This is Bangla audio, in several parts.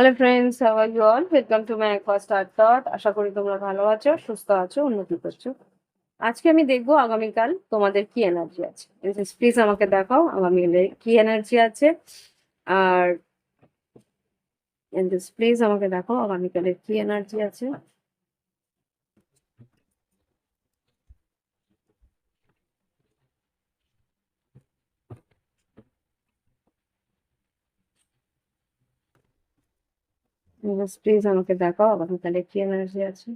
Hello friends how you all welcome to my first art thought আশা করি তোমরা ভালো আছো, সুস্থ আছো, উন্নতি করছ। আজকে আমি দেখব আগামীকাল তোমাদের কি এনার্জি আছে। প্লিজ আমাকে দেখাও আগামীকালে কি এনার্জি আছে। আর প্লিজ আমাকে দেখাও আগামীকালের কি এনার্জি আছে। প্লিজ আমাকে দেখাও আগামীকালে কি এনার্জি আছে?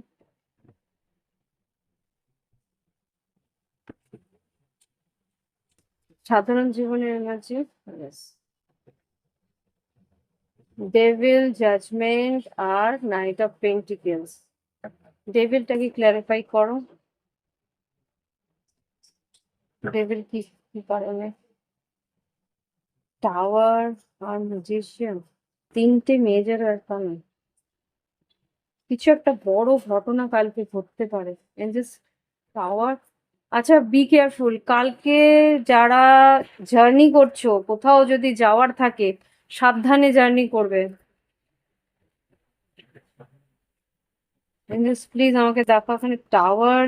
সাধারণ জীবনের এনার্জি ডেভিল জাজমেন্ট আর নাইট অফ পেন্টিকেলস ডেভিলটাকে ক্ল্যারিফাই করো? ডেভিল কি কি কারণে? টাওয়ার আর ম্যাজিশিয়ান তিনটে মেজর আর কিছু একটা বড় ঘটনা কালকে ঘটতে পারে। টাওয়ার আচ্ছা বি কেয়ারফুল কালকে যারা জার্নি করছ, কোথাও যদি যাওয়ার থাকে, সাবধানে জার্নি করবে। প্লিজ আমাকে দেখো, এখানে টাওয়ার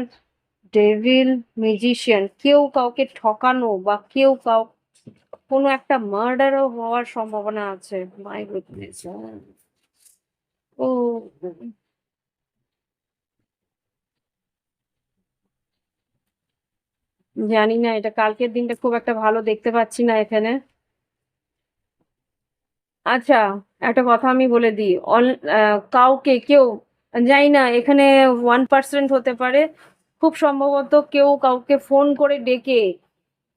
ডেভিল মিউজিশিয়ান কেউ কাউকে ঠকানো বা কেউ কাউ কোনো একটা মার্ডারও হওয়ার সম্ভাবনা আছে মাই গুডনেস ও, জানি না, এটা কালকের দিনটা খুব একটা ভালো দেখতে পাচ্ছি না এখানে। আচ্ছা একটা কথা আমি বলে দিই কাউকে কেউ, জানি না, এখানে ওয়ান পার্সেন্ট হতে পারে, খুব সম্ভবত কেউ কাউকে ফোন করে ডেকে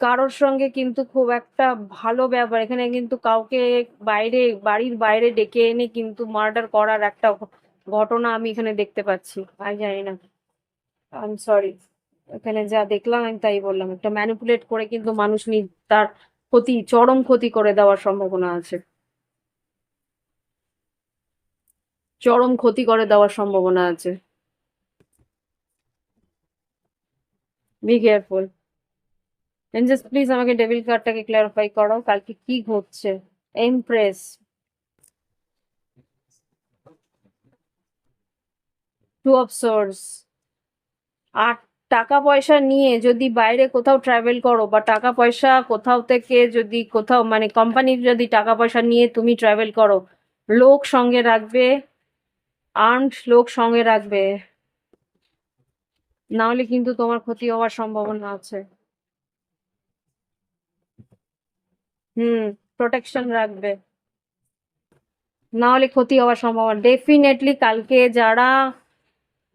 কারোর সঙ্গে কিন্তু খুব একটা ভালো ব্যাপার এখানে কিন্তু কাউকে বাইরে, বাড়ির বাইরে ডেকে এনে কিন্তু মার্ডার করার একটা ঘটনা আমি এখানে দেখতে পাচ্ছি। আমি জানি না। আই সরি এখানে যা দেখলাম আমি তাই বললাম। একটা ম্যানিপুলেট করে কিন্তু মানুষ তার ক্ষতি, চরম ক্ষতি করে দেওয়ার সম্ভাবনা আছে। চরম ক্ষতি করে দেওয়ার সম্ভাবনা আছে। বি কেয়ারফুল এঞ্জেস প্লিজ আমাকে ডেবিল কার্ডটাকে ক্লারিফাই করো, কালকে কি ঘটছে? এমপ্রেস টু অফ সোর্স আর টাকা পয়সা নিয়ে যদি বাইরে কোথাও ট্রাভেল করো বা টাকা পয়সা কোথাও থেকে যদি কোথাও মানে কোম্পানির যদি টাকা পয়সা নিয়ে তুমি ট্রাভেল করো, লোক সঙ্গে রাখবে আর্মড লোক সঙ্গে রাখবে। নাহলে কিন্তু তোমার ক্ষতি হওয়ার সম্ভাবনা আছে। হুম প্রোটেকশন রাখবে। না হলে ক্ষতি হওয়ার সম্ভাবনা। ডেফিনেটলি কালকে যারা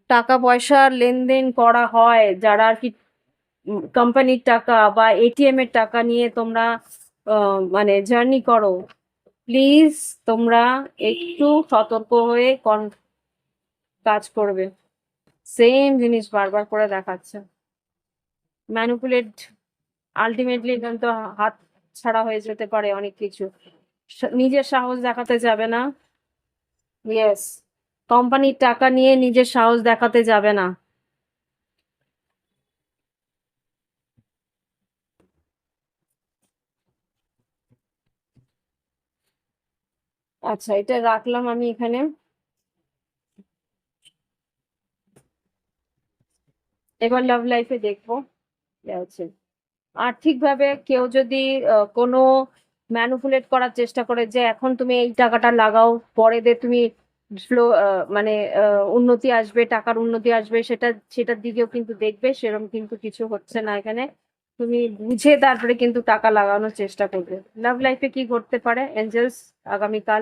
টাকা পয়সার লেনদেন করা হয়, যারা আর কি কোম্পানির টাকা বা এটিএম এর টাকা নিয়ে তোমরা মানে জার্নি করো প্লিজ তোমরা একটু সতর্ক হয়ে কন কাজ করবে। সেম জিনিস বারবার করে দেখাচ্ছে। ম্যানুপুলেট আলটিমেটলি কিন্তু হাত ছাড়া হয়ে যেতে পারে অনেক কিছু। নিজের সাহস দেখাতে যাবে না। ইয়েস কোম্পানির টাকা নিয়ে নিজের সাহস দেখাতে যাবে না। আচ্ছা এটা রাখলাম আমি এখানে। এবার লাভ লাইফে দেখব। আছে আর্থিকভাবে কেউ যদি কোনো ম্যানুপুলেট করার চেষ্টা করে যে এখন তুমি এই টাকাটা লাগাও, পরে দিয়ে তুমি ফ্লো মানে উন্নতি আসবে, টাকার উন্নতি আসবে, সেটা, সেটার দিকেও কিন্তু দেখবে সেরকম কিন্তু কিছু হচ্ছে না এখানে। তুমি বুঝে তারপরে কিন্তু টাকা লাগানোর চেষ্টা করবে। লাভ লাইফে কি ঘটতে পারে এঞ্জেলস আগামীকাল?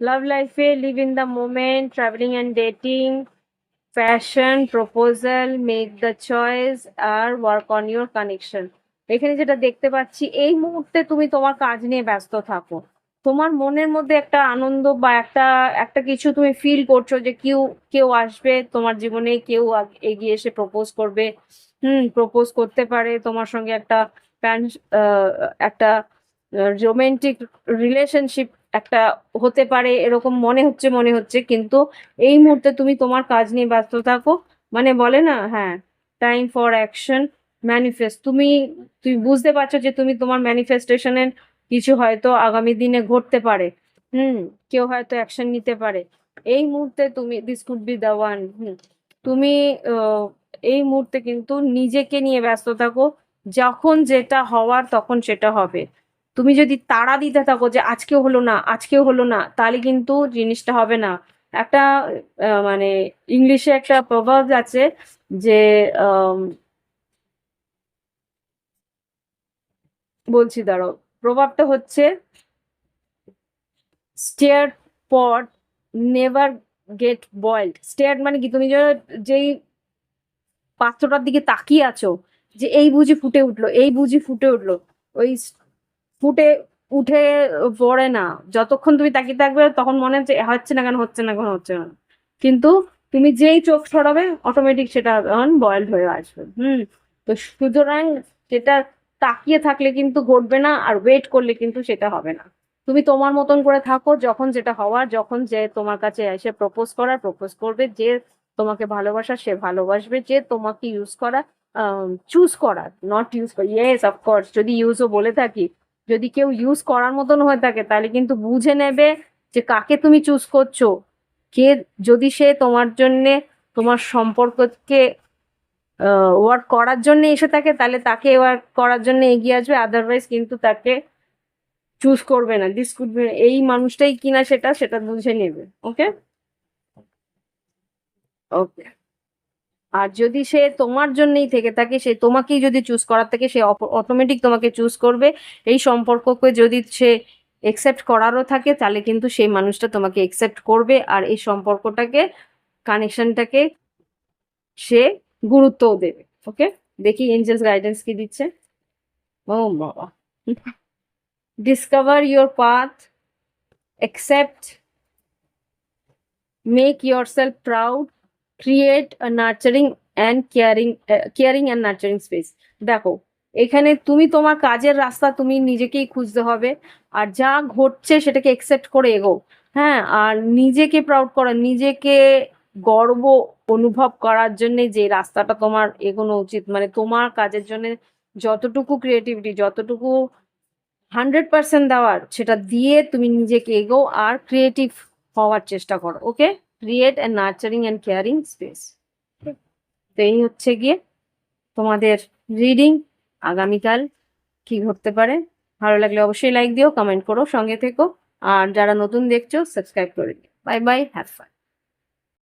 লাভ লাইফে live in the moment travelling and dating passion proposal make the choice R work on your connection এখানে যেটা দেখতে পাচ্ছি, এই মুহূর্তে তুমি তোমার কাজ নিয়ে ব্যস্ত থাকো। তোমার মনের মধ্যে একটা আনন্দ বা একটা একটা কিছু তুমি ফিল করছ যে কেউ কেউ আসবে, তোমার জীবনে কেউ এগিয়ে এসে প্রপোজ করবে। হুম প্রপোজ করতে পারে তোমার সঙ্গে একটা একটা রোমান্টিক রিলেশনশিপ একটা হতে পারে, এরকম মনে হচ্ছে মনে হচ্ছে। কিন্তু এই মুহূর্তে তুমি তোমার কাজ নিয়ে ব্যস্ত থাকো। মানে বলে না হ্যাঁ টাইম ফর অ্যাকশন ম্যানিফেস্ট তুমি তুমি বুঝতে পারছ যে তুমি তোমার ম্যানিফেস্টেশনের কিছু হয়তো আগামী দিনে ঘটতে পারে। হুম, কেউ হয়তো অ্যাকশন নিতে পারে। এই মুহূর্তে তুমি this could be the one hmm, তুমি এই মুহূর্তে কিন্তু নিজেকে নিয়ে ব্যস্ত থাকো। যখন যেটা হওয়ার তখন সেটা হবে। তুমি যদি তাড়া দিতে থাকো যে আজকেও হলো না, আজকেও হলো না, তাহলে কিন্তু জিনিসটা হবে না। একটা মানে ইংলিশে একটা প্রভাব আছে যে বলছি, দাঁড়াও। প্রভাবটা হচ্ছে stare pot never get boiled stare মানে কি? তুমি যেই পাত্রটার দিকে তাকিয়ে আছো, যে এই বুঝি ফুটে উঠল, এই বুঝি ফুটে উঠল, ওই ফুটে উঠে পড়ে না। যতক্ষণ তুমি তাকিয়ে থাকবে, তখন মনে হচ্ছে হচ্ছে না কেন, হচ্ছে না কেন, হচ্ছে না কিন্তু তুমি যেই চোখ সরাবে অটোমেটিক সেটা বয়েলড হয়ে আসবে। হুম। তো সুতরাং সেটা তাকিয়ে থাকলে কিন্তু ঘটবে না আর ওয়েট করলে কিন্তু সেটা হবে না। তুমি তোমার মতন করে থাকো যখন যেটা হওয়ার, যখন যে তোমার কাছে এসে প্রপোজ করার প্রপোজ করবে যে তোমাকে ভালোবাসা, সে ভালোবাসবে, যে তোমাকে ইউজ করা চুজ করার নট ইউজ ইয়েস অফকোর্স যদি ইউজও বলে থাকি, যদি কেউ ইউজ করার মতন হয়ে থাকে, তাহলে কিন্তু বুঝে নেবে যে কাকে তুমি চুজ করছ। কে, যদি সে তোমার জন্যে তোমার সম্পর্ককে ওয়ার্ক করার জন্য এসে থাকে, তাহলে তাকে ওয়ার্ক করার জন্য এগিয়ে আসবে আদারওয়াইজ কিন্তু তাকে চুজ করবে না দিস এই মানুষটাই কিনা সেটা সেটা বুঝে নেবে ওকে ওকে আর যদি সে তোমার জন্যই থেকে থাকে, সে তোমাকেই যদি চুজ করার থেকে, সে অটোমেটিক তোমাকে চুজ করবে। এই সম্পর্ককে যদি সে একসেপ্ট করারও থাকে, তাহলে কিন্তু সেই মানুষটা তোমাকে একসেপ্ট করবে। আর এই সম্পর্কটাকে কানেকশনটাকে সে গুরুত্বও দেবে ওকে দেখি এঞ্জেলস গাইডেন্স কি দিচ্ছে। ও বাবা। Discover your path accept make yourself proud, create a nurturing and caring caring caring and nurturing space দেখো, এখানে তুমি তোমার কাজের রাস্তা তুমি নিজেকেই খুঁজতে হবে, আর যা ঘটছে সেটাকে অ্যাকসেপ্ট করে এগো। হ্যাঁ আর নিজেকে প্রাউড করা, নিজেকে গর্ব অনুভব করার জন্য যে রাস্তাটা তোমার এগোনো উচিত মানে তোমার কাজের জন্য যতটুকু ক্রিয়েটিভিটি যতটুকু হান্ড্রেড পার্সেন্ট দেওয়ার, সেটা দিয়ে তুমি নিজেকে এগো আর ক্রিয়েটিভ হওয়ার চেষ্টা করো okay create and nurturing and caring space তো এই হচ্ছে গিয়ে তোমাদের রিডিং আগামীকাল কি ঘটতে পারে। ভালো লাগলে অবশ্যই লাইক দিও কমেন্ট করো, সঙ্গে থেকো। আর যারা নতুন দেখছ সাবস্ক্রাইব করে দিও। Bye bye have fun